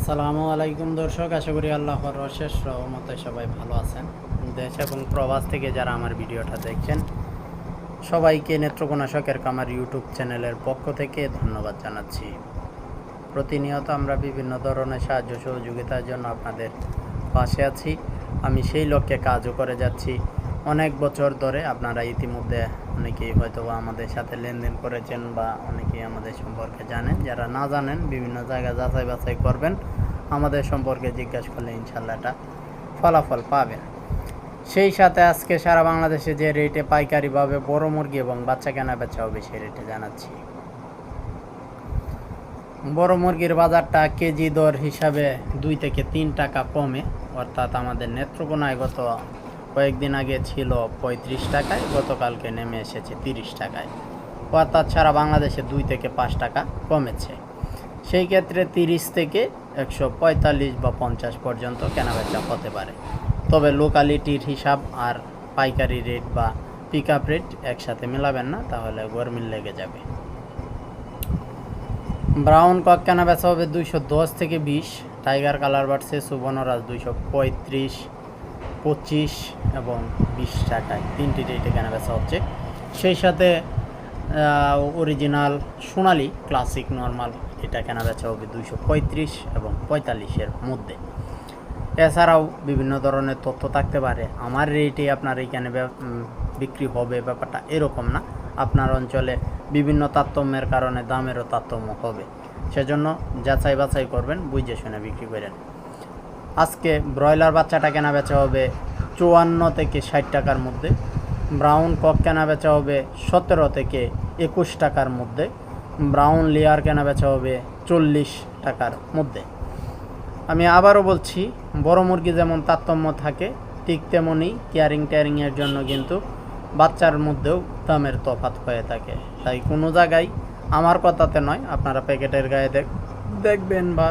আসসালামু আলাইকুম দর্শক, আশা করি আল্লাহর অশেষ রহমতে সবাই ভালো আছেন। দেশ এবং প্রবাস থেকে যারা আমার ভিডিওটা দেখছেন, সবাইকে নেত্রকোনা শখের কামার ইউটিউব চ্যানেলের পক্ষ থেকে ধন্যবাদ জানাচ্ছি। প্রতিনিয়ত আমরা বিভিন্ন ধরনের সাহায্য সহযোগিতার জন্য আপনাদের পাশে আছি। আমি সেই লক্ষ্যে কাজও করে যাচ্ছি। অনেক বছর ধরে আপনারা ইতিমধ্যে অনেকেই হয়তো আমাদের সাথে লেনদেন করেছেন বা অনেকেই আমাদের সম্পর্কে জানেন। যারা না জানেন, বিভিন্ন জায়গায় যাচাই বাছাই করবেন। আমাদের সম্পর্কে জিজ্ঞাসা করলে ইনশাল্লাহ এটা ফলাফল পাবেন। সেই সাথে আজকে সারা বাংলাদেশে যে রেটে পাইকারিভাবে বড় মুরগি এবং বাচ্চা কেনা বেচা হবে সেই রেটে জানাচ্ছি। বড় মুরগির বাজারটা কেজি দর হিসাবে দুই থেকে তিন টাকা কমে। অর্থাৎ আমাদের নেত্রকোনায় গত কয়েকদিন আগে ছিল পঁয়ত্রিশ টাকায়, গতকালকে নেমে এসেছে তিরিশ টাকায়। অর্থাৎ সারা বাংলাদেশে দুই থেকে পাঁচ টাকা কমেছে। সেই ক্ষেত্রে তিরিশ থেকে একশো পঁয়তাল্লিশ বা পঞ্চাশ পর্যন্ত কেনাবেচা হতে পারে। তবে লোকালিটির হিসাব আর পাইকারি রেট বা পিক আপ রেট একসাথে মেলাবেন না, তাহলে গরমিল লেগে যাবে। ব্রাউন কক কেনা বেচা হবে দুইশো দশ থেকে বিশ, টাইগার কালার বাড়ছে সুবর্ণরাজ দুইশো পঁয়ত্রিশ। পঁচিশ এবং বিশ টাকায় তিনটি রেটে কেনা বেচা হচ্ছে। সেই সাথে অরিজিনাল সোনালি ক্লাসিক নর্মাল এটা কেনা বেচা হবে দুইশো পঁয়ত্রিশ এবং পঁয়তাল্লিশের মধ্যে। এছাড়াও বিভিন্ন ধরনের তথ্য থাকতে পারে। আমার রেটে আপনার এইখানে বিক্রি হবে ব্যাপারটা এরকম না। আপনার অঞ্চলে বিভিন্ন তারতম্যের কারণে দামেরও তারতম্য হবে। সেজন্য যাচাই বাছাই করবেন, বুঝে শুনে বিক্রি করেন। আজকে ব্রয়লার বাচ্চাটা কেনা বেচা হবে চুয়ান্ন থেকে ষাট টাকার মধ্যে, ব্রাউন কক কেনা বেচা হবে সতেরো থেকে একুশ টাকার মধ্যে, ব্রাউন লেয়ার কেনা বেচা হবে চল্লিশ টাকার মধ্যে। আমি আবারও বলছি, বড় মুরগি যেমন তারতম্য থাকে, ঠিক তেমনই কেয়ারিং টেয়ারিংয়ের জন্য কিন্তু বাচ্চার মধ্যেও দামের তফাৎ হয়ে থাকে। তাই কোনো জায়গায় আমার কথাতে নয়, আপনারা প্যাকেটের গায়ে দেখ, দেখবেন বা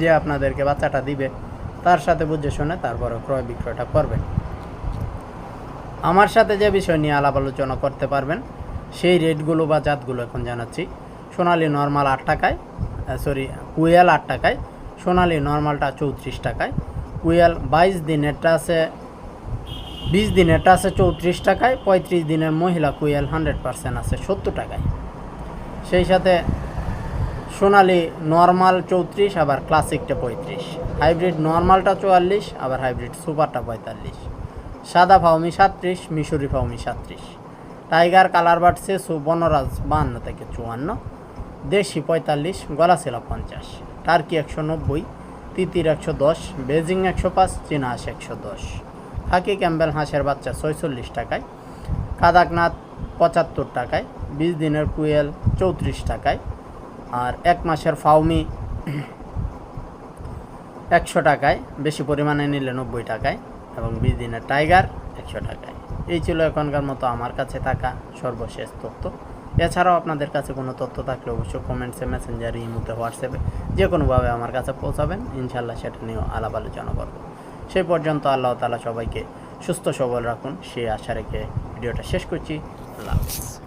যে আপনাদেরকে বাচ্চাটা দিবে। তার সাথে বুঝে শুনে তারপরে ক্রয় বিক্রয়টা করবেন। আমার সাথে যে বিষয় নিয়ে আলাপ আলোচনা করতে পারবেন, সেই রেটগুলো বা জাতগুলো এখন জানাচ্ছি। সোনালি নর্মাল আট টাকায় সরি কুয়েল আট টাকায়, সোনালি নর্মালটা চৌত্রিশ টাকায়, কুয়েল বাইশ দিনেরটা আছে, বিশ দিনেরটা আছে চৌত্রিশ টাকায়, পঁয়ত্রিশ দিনের মহিলা কুয়েল হান্ড্রেড পার্সেন্ট আছে সত্তর টাকায়। সেই সাথে সোনালি নর্মাল চৌত্রিশ, আবার ক্লাসিকটা পঁয়ত্রিশ। হাইব্রিড নর্মালটা চুয়াল্লিশ, আবার হাইব্রিড সুপারটা পঁয়তাল্লিশ। সাদা ফাউমি সাতত্রিশ, মিশরি ফাউমি সাতত্রিশ। টাইগার, কালার বাড়ছে বনরাজ বাহান্ন থেকে চুয়ান্ন। দেশি পঁয়তাল্লিশ, গলাশিলা পঞ্চাশ। টার্কি একশো নব্বই, তিতির একশো দশ, বেজিং একশো পাঁচ চীনা হাঁস একশো দশ। হাকি ক্যাম্বেল হাঁসের বাচ্চা ছয়চল্লিশ টাকায়। কাদাকনাথ পঁচাত্তর টাকায়। বিশ দিনের কুয়েল চৌত্রিশ টাকায়। আর এক মাসের ফাউমি একশো টাকায়, বেশি পরিমাণে নিলে নব্বই টাকায় এবং বিশ দিনের টাইগার একশো টাকায়। এই ছিল এখনকার মতো আমার কাছে থাকা সর্বশেষ তথ্য। এছাড়াও আপনাদের কাছে কোনো তথ্য থাকলে অবশ্যই কমেন্টসে মেসেঞ্জারে ইমুতে হোয়াটসঅ্যাপে যে কোনোভাবে আমার কাছে পৌঁছাবেন ইনশাল্লাহ সেটা নিয়েও আলাপ আলোচনা করব। সেই পর্যন্ত আল্লাহ তালা সবাইকে সুস্থ সবল রাখুন, সেই আশা রেখে ভিডিওটা শেষ করছি। আল্লাহ হাফিজ।